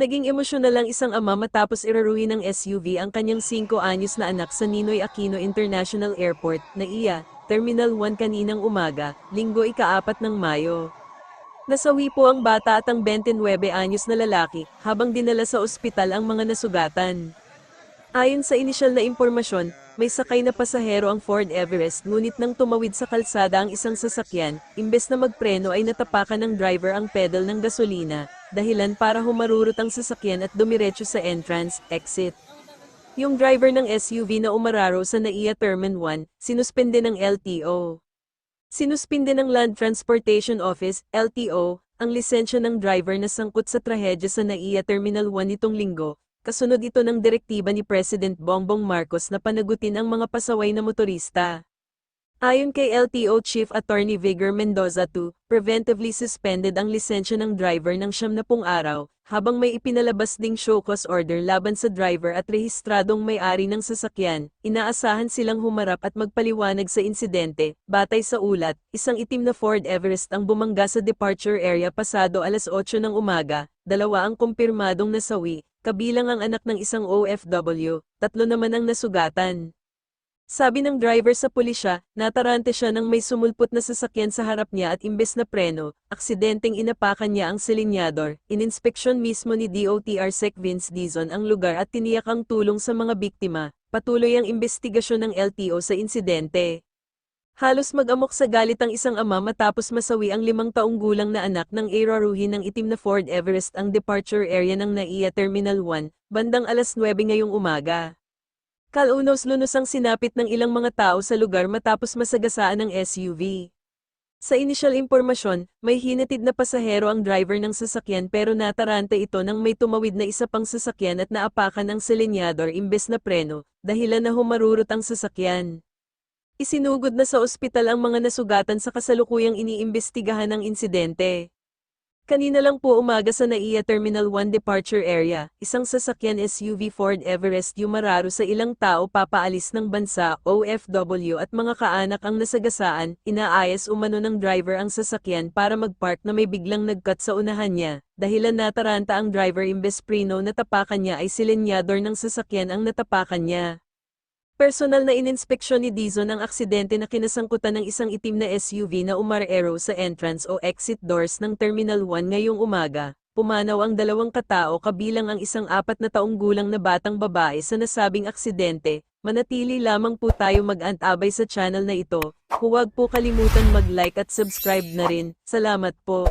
Naging emosyonal ang isang ama matapos iraruhi ng SUV ang kanyang 5 anyos na anak sa Ninoy Aquino International Airport, na iya, Terminal 1 kaninang umaga, linggo ika-4 ng Mayo. Nasawi po ang bata at ang 29 anyos na lalaki, habang dinala sa ospital ang mga nasugatan. Ayon sa inisyal na impormasyon, may sakay na pasahero ang Ford Everest ngunit nang tumawid sa kalsada ang isang sasakyan, imbes na magpreno ay natapakan ng driver ang pedal ng gasolina, dahilan para humarurot ang sasakyan at dumiretso sa entrance, exit. Yung driver ng SUV na umararo sa NAIA Termin 1, sinuspende ng LTO. Sinuspinde ng Land Transportation Office, LTO, ang lisensya ng driver na sangkot sa trahedya sa NAIA Terminal 1 nitong linggo, kasunod ito ng direktiba ni President Bongbong Marcos na panagutin ang mga pasaway na motorista. Ayon kay LTO Chief Attorney Vigor Mendoza II, preventively suspended ang lisensya ng driver ng siyam na pung araw, habang may ipinalabas ding show cause order laban sa driver at rehistradong may-ari ng sasakyan, inaasahan silang humarap at magpaliwanag sa insidente. Batay sa ulat, isang itim na Ford Everest ang bumangga sa departure area pasado alas 8 ng umaga, dalawa ang kumpirmadong nasawi, kabilang ang anak ng isang OFW, tatlo naman ang nasugatan. Sabi ng driver sa pulisya, natarante siya nang may sumulpot na sasakyan sa harap niya at imbes na preno, aksidenteng inapakan niya ang silinyador. Ininspeksyon mismo ni DOTR Sec Vince Dizon ang lugar at tiniyak ang tulong sa mga biktima. Patuloy ang investigasyon ng LTO sa insidente. Halos mag-amok sa galit ang isang ama matapos masawi ang limang taong gulang na anak ng iraruhin ng itim na Ford Everest ang departure area ng NAIA Terminal 1, bandang alas 9 ngayong umaga. Kalunos-lunos ang sinapit ng ilang mga tao sa lugar matapos masagasaan ng SUV. Sa inisyal impormasyon, may hinatid na pasahero ang driver ng sasakyan pero natarante ito nang may tumawid na isa pang sasakyan at naapakan ang silinyador imbes na preno, dahilan na humarurot ang sasakyan. Isinugod na sa ospital ang mga nasugatan sa kasalukuyang iniimbestigahan ng insidente. Kanina lang po umaga sa NAIA Terminal 1 Departure Area, isang sasakyan SUV Ford Everest yumararo sa ilang tao papaalis ng bansa OFW at mga kaanak ang nasagasaan, inaayas umano ng driver ang sasakyan para magpark na may biglang nagkat sa unahan niya, dahilan nataranta ang driver imbes preno na tapakan niya ay silinyador ng sasakyan ang natapakan niya. Personal na ininspeksyon ni Dizon ang aksidente na kinasangkutan ng isang itim na SUV na umarero sa entrance o exit doors ng Terminal 1 ngayong umaga. Pumanaw ang dalawang katao kabilang ang isang apat na taong gulang na batang babae sa nasabing aksidente. Manatili lamang po tayo mag-antabay sa channel na ito. Huwag po kalimutan mag-like at subscribe na rin. Salamat po.